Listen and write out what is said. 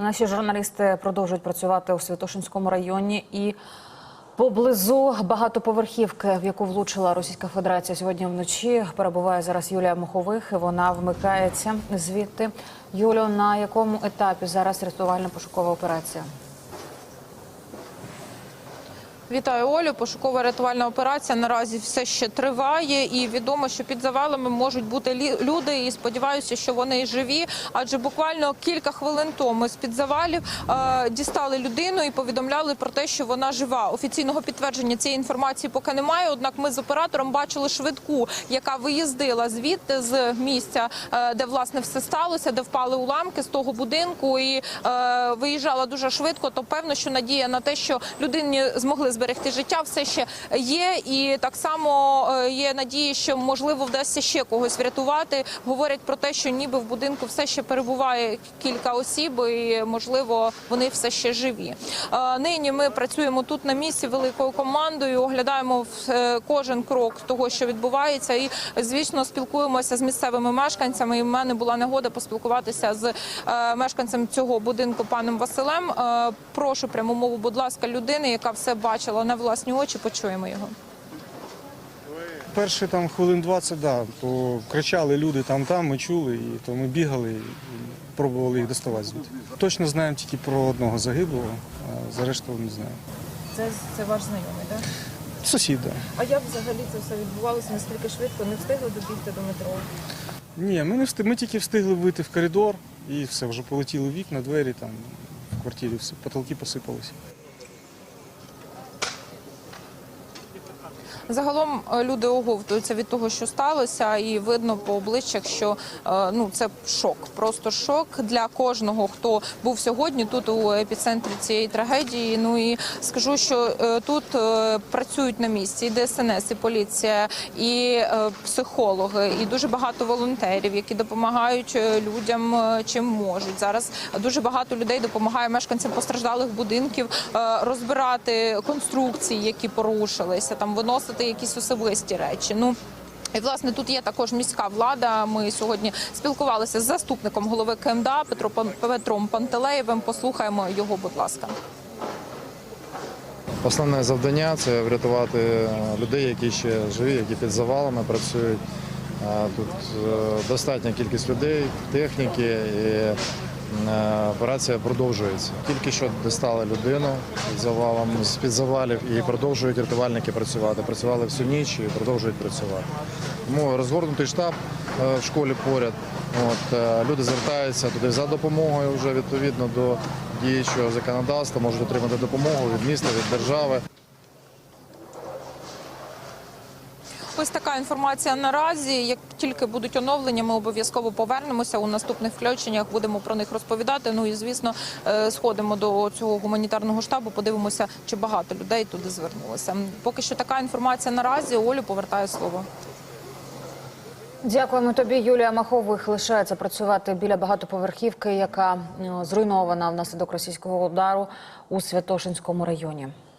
Наші журналісти продовжують працювати у Святошинському районі і поблизу багатоповерхівки, в яку влучила Російська Федерація сьогодні вночі. Перебуває зараз Юлія Мохових. і Вона вмикається звідти. Юлю, на якому етапі зараз рятувально-пошукова операція? Вітаю Олю. Пошукова рятувальна операція наразі все ще триває, і відомо, що під завалами можуть бути люди. І сподіваюся, що вони живі. Адже буквально кілька хвилин тому з під завалів е, дістали людину і повідомляли про те, що вона жива. Офіційного підтвердження цієї інформації поки немає. Однак ми з оператором бачили швидку, яка виїздила звідти з місця, е, де власне все сталося, де впали уламки з того будинку, і е, виїжджала дуже швидко. То певно, що надія на те, що людині змогли зберегти життя, все ще є. І так само е, є надії, що можливо вдасться ще когось врятувати. Говорять про те, що ніби в будинку все ще перебуває кілька осіб, і можливо вони все ще живі. Е, Нині ми працюємо тут на місці великою командою, оглядаємо е, кожен крок того, що відбувається, і звісно спілкуємося з місцевими мешканцями. І в мене була нагода поспілкуватися з мешканцем цього будинку, паном Василем. Прошу пряму мову, будь ласка, людини, яка все бачила на власні очі. Почуємо його. Перші там хвилин 20, да, то кричали люди там, там, ми чули, і то ми бігали і пробували їх доставати звідти. Точно знаємо тільки про одного загиблого, а за решту не знаємо. Це, це ваш знайомий, так? Сусід, да. А як взагалі це все відбувалося? Наскільки швидко не встигли добігти до метро? Ні, ми не встиг, ми тільки встигли вийти в коридор і все, вже полетіли вікна, двері, там в квартирі все, потолки посипалися. Загалом е, люди оговтуються від того, що сталося, і видно по обличчях, що е, ну це шок, просто шок для кожного, хто був сьогодні тут у епіцентрі цієї трагедії. Ну і скажу, що е, тут працюють на місці і ДСНС, і поліція, і психологи, і дуже багато волонтерів, які допомагають людям чим можуть. Зараз дуже багато людей допомагає мешканцям постраждалих будинків розбирати конструкції, які порушилися, там виносити якісь особисті речі. Ну і власне тут є також міська влада. Ми сьогодні спілкувалися з заступником голови КМДА Петро Петром Пантелеєвим. Послухаємо його, будь ласка. Основне завдання це врятувати людей, які ще живі, які під завалами працюють. Тут е, достатня кількість людей, техніки і операція продовжується. Тільки що дістали людину під завалом з під завалів і продовжують рятувальники працювати. Працювали всю ніч і продовжують працювати. Тому розгорнутий штаб е, в школі поряд. От, е, люди звертаються туди за допомогою вже відповідно до діючого законодавства, можуть отримати допомогу від міста, від держави. Ось така інформація наразі. Як тільки будуть оновлення, ми обов'язково повернемося у наступних включеннях. Будемо про них розповідати. Ну і звісно, е, сходимо до цього гуманітарного штабу. Подивимося, чи багато людей туди звернулося. Поки що така інформація наразі. Олю повертаю слово. Дякуємо тобі, Юлія Махових. Лишається працювати біля багатоповерхівки, яка е, зруйнована внаслідок російського удару у Святошинському районі.